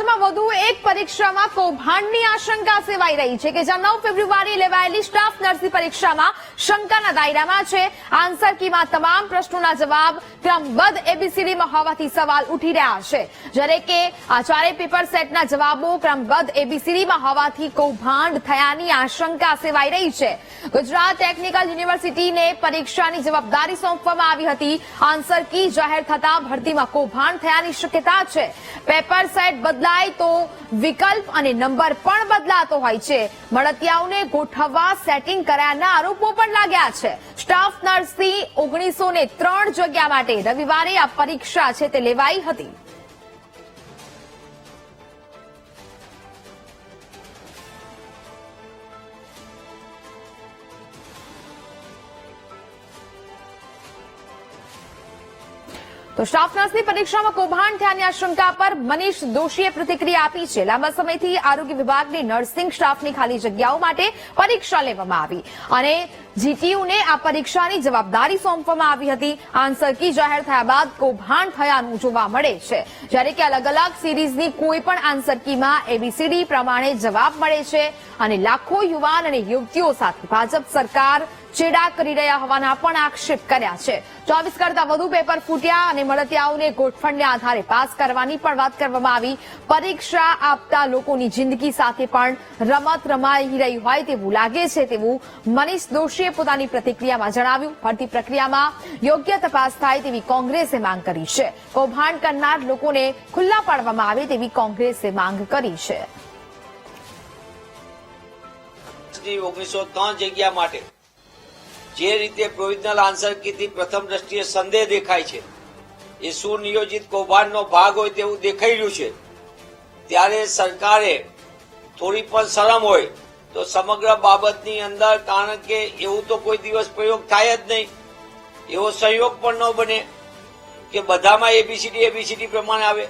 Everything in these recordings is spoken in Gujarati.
રાજ્યમાં વધુ એક પરીક્ષામાં કૌભાંડની આશંકા સેવાઈ રહી છે કે જ્યાં નવ ફેબ્રુઆરી લેવાયેલી સ્ટાફ નર્સની પરીક્ષામાં શંકાના દાયરામાં છે. આન્સર કીમાં તમામ પ્રશ્નોના જવાબ ક્રમબદ્ધ એબીસીડીમાં હોવાથી સવાલ ઉઠી રહ્યા છે. જ્યારે કે આ ચારેય પેપર સેટના જવાબો ક્રમબદ્ધ એબીસીડીમાં હોવાથી કૌભાંડ થયાની આશંકા સેવાઈ રહી છે. ગુજરાત ટેકનિકલ યુનિવર્સિટીને પરીક્ષાની જવાબદારી સોંપવામાં આવી હતી. આન્સર કી જાહેર થતા ભરતીમાં કૌભાંડ થયાની શક્યતા છે. પેપર સેટ બદલાય તો વિકલ્પ અને નંબર પણ બદલાતો હોય છે. મળતિયાઓને ગોઠવવા સેટિંગ કરાયાના આરોપો પણ લાગ્યા છે. સ્ટાફ નર્સની ઓગણીસો ત્રણ જગ્યા માટે રવિવારે આ પરીક્ષા છે તે લેવાઈ હતી. તો સ્ટાફ નર્સની પરીક્ષામાં કૌભાંડ થયાની આશંકા પર મનીષ દોશીએ પ્રતિક્રિયા આપી છે. લાંબા સમયથી આરોગ્ય વિભાગની નર્સિંગ સ્ટાફની ખાલી જગ્યાઓ માટે પરીક્ષા લેવામાં આવી અને જીટીયુને આ પરીક્ષાની જવાબદારી સોંપવામાં આવી હતી. આન્સર કી જાહેર થયા બાદ કૌભાંડ થયાનું જોવા મળે છે. જ્યારે કે અલગ અલગ સિરીઝની કોઈ પણ આન્સર કીમાં એબીસીડી પ્રમાણે જવાબ મળે છે અને લાખો યુવાન અને યુવતીઓ સાથે ભાજપ સરકાર ચેડા કરી રહ્યા હોવાના પણ આક્ષેપ કર્યા છે. ચોવીસ કરતા વધુ પેપર ફૂટ્યા અને મળતિયાઓને ગોઠવણને આધારે પાસ કરવાની પણ વાત કરવામાં આવી. પરીક્ષા આપતા લોકોની જિંદગી સાથે પણ રમત રમાઈ રહી હોય તેવું લાગે છે તેવું મનીષ દોશીએ પોતાની પ્રતિક્રિયામાં જણાવ્યું. ભરતી પ્રક્રિયામાં યોગ્ય તપાસ થાય તેવી કોંગ્રેસે માંગ કરી છે. કૌભાંડ કરનાર લોકોને ખુલ્લા પાડવામાં આવે તેવી કોંગ્રેસે માંગ કરી છે. ઓગણીસો ત્રણ જગ્યા માટે. જે રીતે પ્રોવિઝનલ આન્સર કીથી પ્રથમ દ્રષ્ટિએ સંદેહ દેખાય છે. એ સુનિયોજિત કૌભાંડનો ભાગ હોય તેવું દેખાઈ રહ્યું છે. ત્યારે સરકારે થોડી પણ શરમ હોય તો સમગ્ર બાબતની અંદર કારણ કે એવું તો કોઈ દિવસ પ્રયોગ થાય જ નહીં. એવો સંયોગ પણ ન બને કે બધામાં એબીસીડી એબીસીડી પ્રમાણે આવે.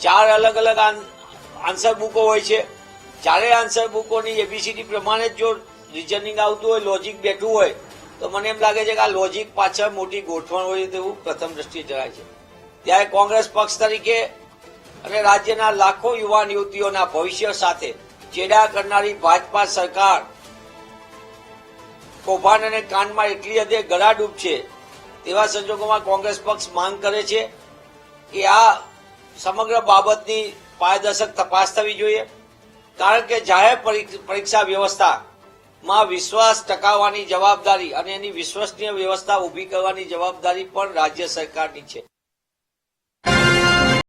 ચાર અલગ અલગ આન- આન્સર બુકો હોય છે. ચારેય આન્સર બુકોની એબીસીડી પ્રમાણે જો રિઝનિંગ આવતું હોય લોજિક બેઠું હોય તો મને એમ લાગે છે કે આ લોજિક પાછળ મોટી ગોઠવણ હોય તેવું પ્રથમ દ્રષ્ટિએ જણાય છે. ત્યારે કોંગ્રેસ પક્ષ તરીકે અને રાજ્યના લાખો યુવાન યુવતીઓના ભવિષ્ય સાથે ચેડા કરનારી ભાજપા સરકાર કૌભાંડ અને કાંડમાં એટલી હદે ગળાડૂબ છે તેવા સંજોગોમાં કોંગ્રેસ પક્ષ માંગ કરે છે કે આ સમગ્ર બાબતની પારદર્શક તપાસ થવી જોઈએ. કારણ કે જાહેર પરીક્ષ- પરીક્ષા વ્યવસ્થામાં વિશ્વાસ ટકાવવાની જવાબદારી અને એની વિશ્વસનીય વ્યવસ્થા ઊભી કરવાની જવાબદારી પણ રાજ્ય સરકારની છે.